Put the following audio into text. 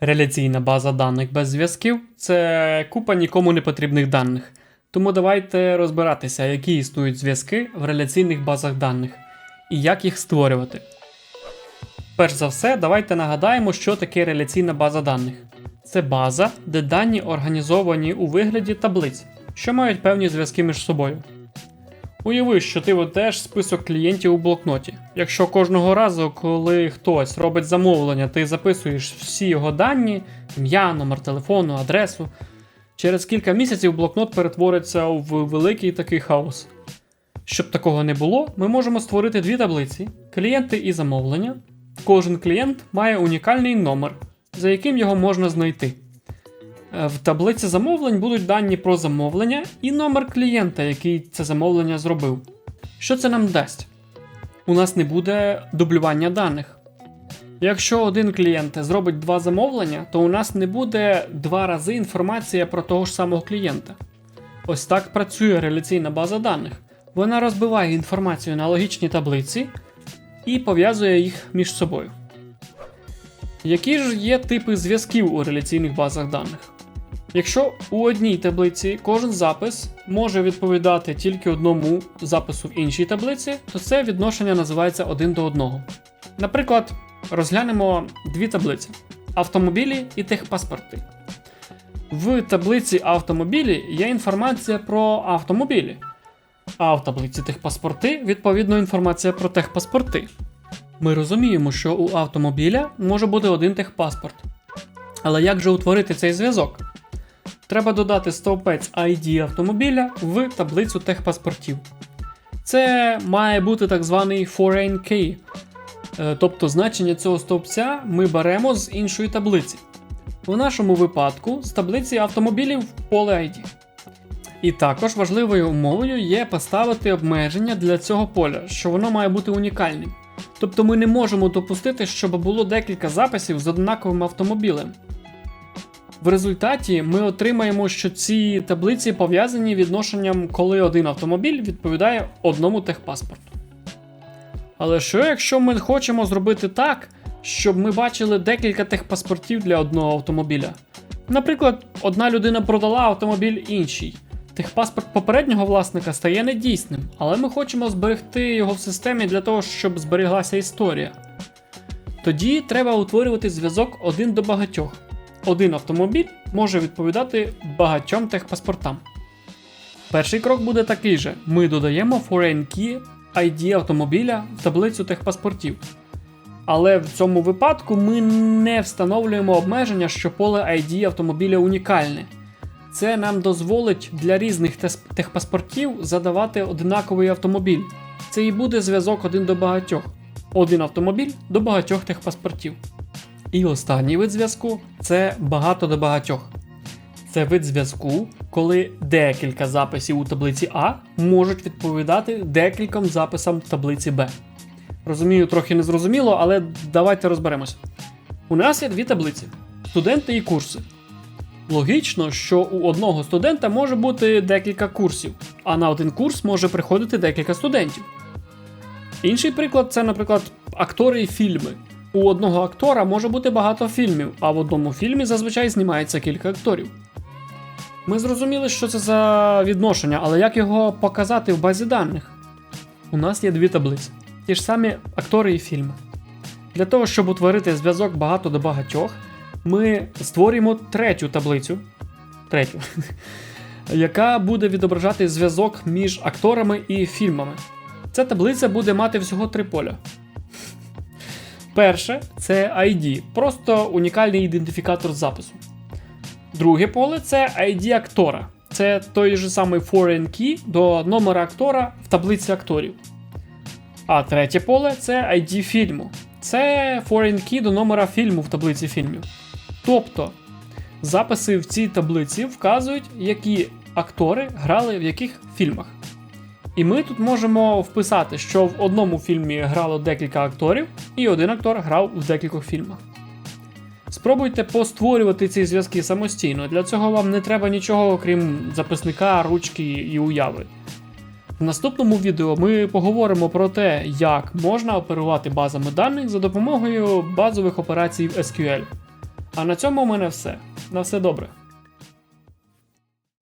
Реляційна база даних без зв'язків це купа нікому не потрібних даних. Тому давайте розбиратися, які існують зв'язки в реляційних базах даних і як їх створювати. Перш за все, давайте нагадаємо, що таке реляційна база даних. Це база, де дані організовані у вигляді таблиць, що мають певні зв'язки між собою. Уяви, що ти ведеш список клієнтів у блокноті. Якщо кожного разу, коли хтось робить замовлення, ти записуєш всі його дані, ім'я, номер телефону, адресу, через кілька місяців блокнот перетвориться в великий такий хаос. Щоб такого не було, ми можемо створити дві таблиці: клієнти і замовлення. Кожен клієнт має унікальний номер, за яким його можна знайти. Е, В таблиці замовлень будуть дані про замовлення і номер клієнта, який це замовлення зробив. Що це нам дасть? У нас не буде дублювання даних. Якщо один клієнт зробить два замовлення, то у нас не буде два рази інформація про того ж самого клієнта. Ось так працює реляційна база даних. Вона розбиває інформацію на логічні таблиці і пов'язує їх між собою. Які ж є типи зв'язків у реляційних базах даних? Якщо у одній таблиці кожен запис може відповідати тільки одному запису в іншій таблиці, то це відношення називається один до одного. Наприклад, розглянемо дві таблиці: автомобілі і техпаспорти. В таблиці автомобілі є інформація про автомобілі, а в таблиці техпаспорти відповідно інформація про техпаспорти. Ми розуміємо, що у автомобіля може бути один техпаспорт. Але як же утворити цей зв'язок? Треба додати стовпець ID автомобіля в таблицю техпаспортів. Це має бути так званий foreign key, Е, тобто значення цього стовпця ми беремо з іншої таблиці. В нашому випадку з таблиці автомобілів в поле ID. І також важливою умовою є поставити обмеження для цього поля, що воно має бути унікальним. Тобто ми не можемо допустити, щоб було декілька записів з однаковим автомобілем. В результаті ми отримаємо, що ці таблиці пов'язані відношенням, коли один автомобіль відповідає одному техпаспорту. Але що якщо ми хочемо зробити так, щоб ми бачили декілька техпаспортів для одного автомобіля? Наприклад, одна людина продала автомобіль іншій. Техпаспорт попереднього власника стає недійсним, але ми хочемо зберегти його в системі для того, щоб зберіглася історія. Тоді треба утворювати зв'язок один до багатьох. Один автомобіль може відповідати багатьом техпаспортам. Перший крок буде такий же: ми додаємо foreign key ID автомобіля в таблицю техпаспортів. Але в цьому випадку ми не встановлюємо обмеження, що поле ID автомобіля унікальне. Це нам дозволить для різних техпаспортів задавати однаковий автомобіль. Це і буде зв'язок один до багатьох. Один автомобіль до багатьох техпаспортів. І останній вид зв'язку це багато до багатьох. Це вид зв'язку, коли декілька записів у таблиці А можуть відповідати декільком записам в таблиці Б. Розумію, трохи незрозуміло, але давайте розберемося. У нас є дві таблиці: студенти і курси. Логічно, що у одного студента може бути декілька курсів, а на один курс може приходити декілька студентів. Інший приклад це, наприклад, актори і фільми. У одного актора може бути багато фільмів, а в одному фільмі зазвичай знімається кілька акторів. Ми зрозуміли, що це за відношення, але як його показати в базі даних? У нас є дві таблиці, ті ж самі актори і фільми. Для того, щоб утворити зв'язок багато до багатьох, ми створюємо третю таблицю, третю, яка буде відображати зв'язок між акторами і фільмами. Ця таблиця буде мати всього три поля. Перше це ID, просто унікальний ідентифікатор запису. Друге поле це ID актора. Це той же самий foreign key до номера актора в таблиці акторів. А третє поле це ID фільму. Це foreign key до номера фільму в таблиці фільмів. Тобто записи в цій таблиці вказують, які актори грали в яких фільмах. І ми тут можемо вписати, що в одному фільмі грало декілька акторів, і один актор грав у декількох фільмах. Спробуйте постворювати ці зв'язки самостійно. Для цього вам не треба нічого, окрім записника, ручки і уяви. В наступному відео ми поговоримо про те, як можна оперувати базами даних за допомогою базових операцій в SQL. А на цьому у мене все. На все добре.